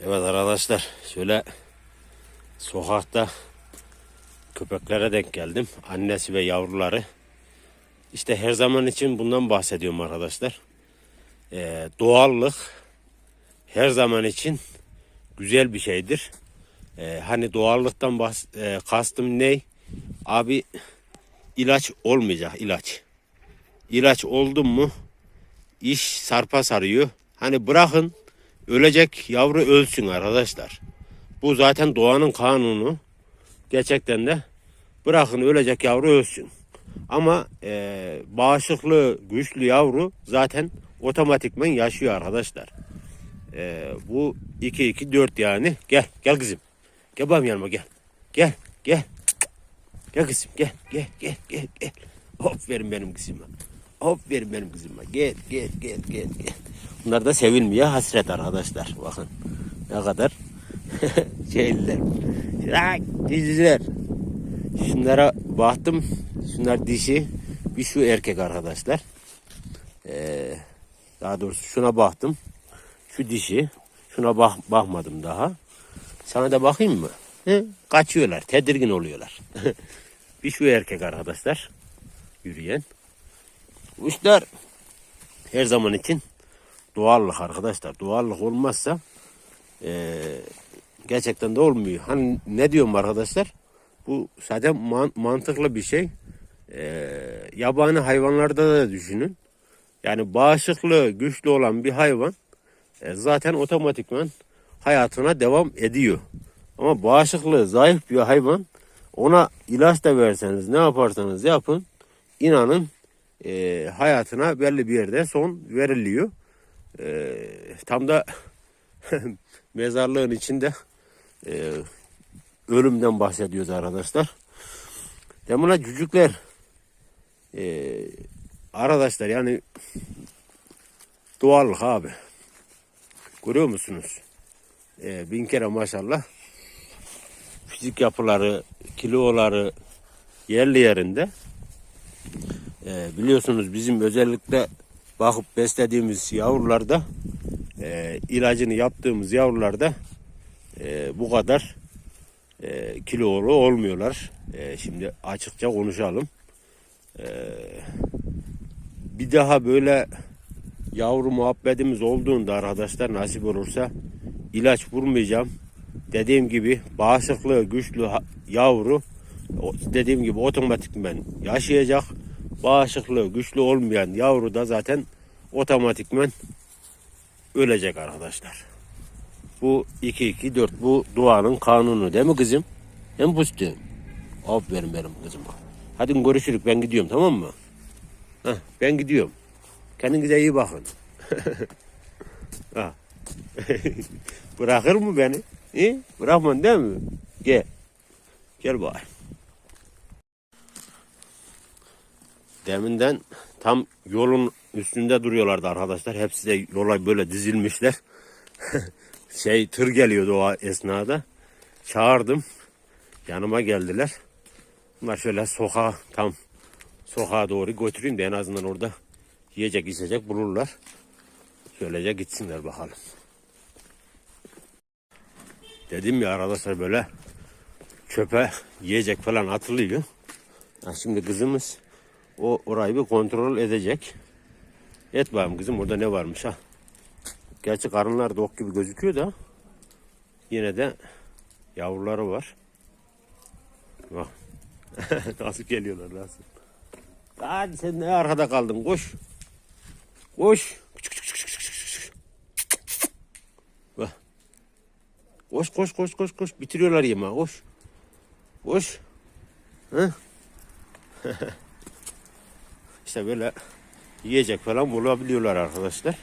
Evet arkadaşlar şöyle sokakta köpeklere denk geldim. Annesi ve yavruları. İşte her zaman için bundan bahsediyorum arkadaşlar. Ee, doğallık her zaman için güzel bir şeydir. Ee, hani doğallıktan bahs e, kastım ne? Abi ilaç olmayacak ilaç. İlaç oldu mu iş sarpa sarıyor. Hani bırakın ölecek yavru ölsün arkadaşlar. Bu zaten doğanın kanunu. Gerçekten de bırakın ölecek yavru ölsün. Ama e, bağışıklığı güçlü yavru zaten otomatikman yaşıyor arkadaşlar. E, bu 2-2-4 yani. Gel gel kızım. Gel benim yanıma gel. Gel gel. Gel kızım gel gel gel gel gel. Hop verin benim kızıma. Hop verin benim kızıma. Gel gel gel gel gel. Bunlar da sevilmiyor hasret arkadaşlar. Bakın ne kadar şeyler. Bak diziler. Şunlara baktım. Şunlar dişi. Bir şu erkek arkadaşlar. Ee, daha doğrusu şuna baktım. Şu dişi. Şuna bak bakmadım daha. Sana da bakayım mı? He? Kaçıyorlar. Tedirgin oluyorlar. bir şu erkek arkadaşlar. Yürüyen. Kuşlar her zaman için doğallık arkadaşlar. Doğallık olmazsa eee, gerçekten de olmuyor. Hani ne diyorum arkadaşlar? Bu zaten man- mantıklı bir şey. Eee, yabani hayvanlarda da düşünün. Yani bağışıklığı güçlü olan bir hayvan e, zaten otomatikman hayatına devam ediyor. Ama bağışıklığı zayıf bir hayvan ona ilaç da verseniz ne yaparsanız yapın inanın e, hayatına belli bir yerde son veriliyor. E, tam da mezarlığın içinde e, ölümden bahsediyoruz arkadaşlar. Demuna cücükler e, arkadaşlar yani doğallık abi. Görüyor musunuz? E, bin kere maşallah fizik yapıları, kiloları yerli yerinde. Ee, biliyorsunuz bizim özellikle bakıp beslediğimiz yavrularda e, ilacını yaptığımız yavrularda e, bu kadar e, kilolu olmuyorlar. E, şimdi açıkça konuşalım. E, bir daha böyle yavru muhabbetimiz olduğunda arkadaşlar nasip olursa ilaç vurmayacağım. Dediğim gibi bağışıklığı güçlü yavru dediğim gibi otomatikmen yaşayacak. Bağışıklığı güçlü olmayan yavru da zaten otomatikmen ölecek arkadaşlar. Bu 2-2-4 bu duanın kanunu değil mi kızım? Hem pustum. Aferin benim kızıma. Hadi görüşürük ben gidiyorum tamam mı? Heh, ben gidiyorum. Kendinize iyi bakın. Ha. Bırakır mı beni? İyi, bırakman değil mi? Gel. Gel bari. Deminden tam yolun üstünde duruyorlardı arkadaşlar. Hepsi de yola böyle dizilmişler. şey tır geliyordu o esnada. Çağırdım. Yanıma geldiler. Bunlar şöyle sokağa tam sokağa doğru götüreyim de en azından orada yiyecek içecek bulurlar. Şöylece gitsinler bakalım. Dedim ya arkadaşlar böyle çöpe yiyecek falan atılıyor. Ha, şimdi kızımız o orayı bir kontrol edecek. Et bakalım kızım orada ne varmış ha. Gerçi karınlar dok gibi gözüküyor da yine de yavruları var. Bak. nasıl geliyorlar nasıl. Hadi sen ne arkada kaldın koş. Koş. Bak. Koş koş koş koş koş. Bitiriyorlar yemeği koş. Koş. Hı? işte böyle yiyecek falan bulabiliyorlar arkadaşlar.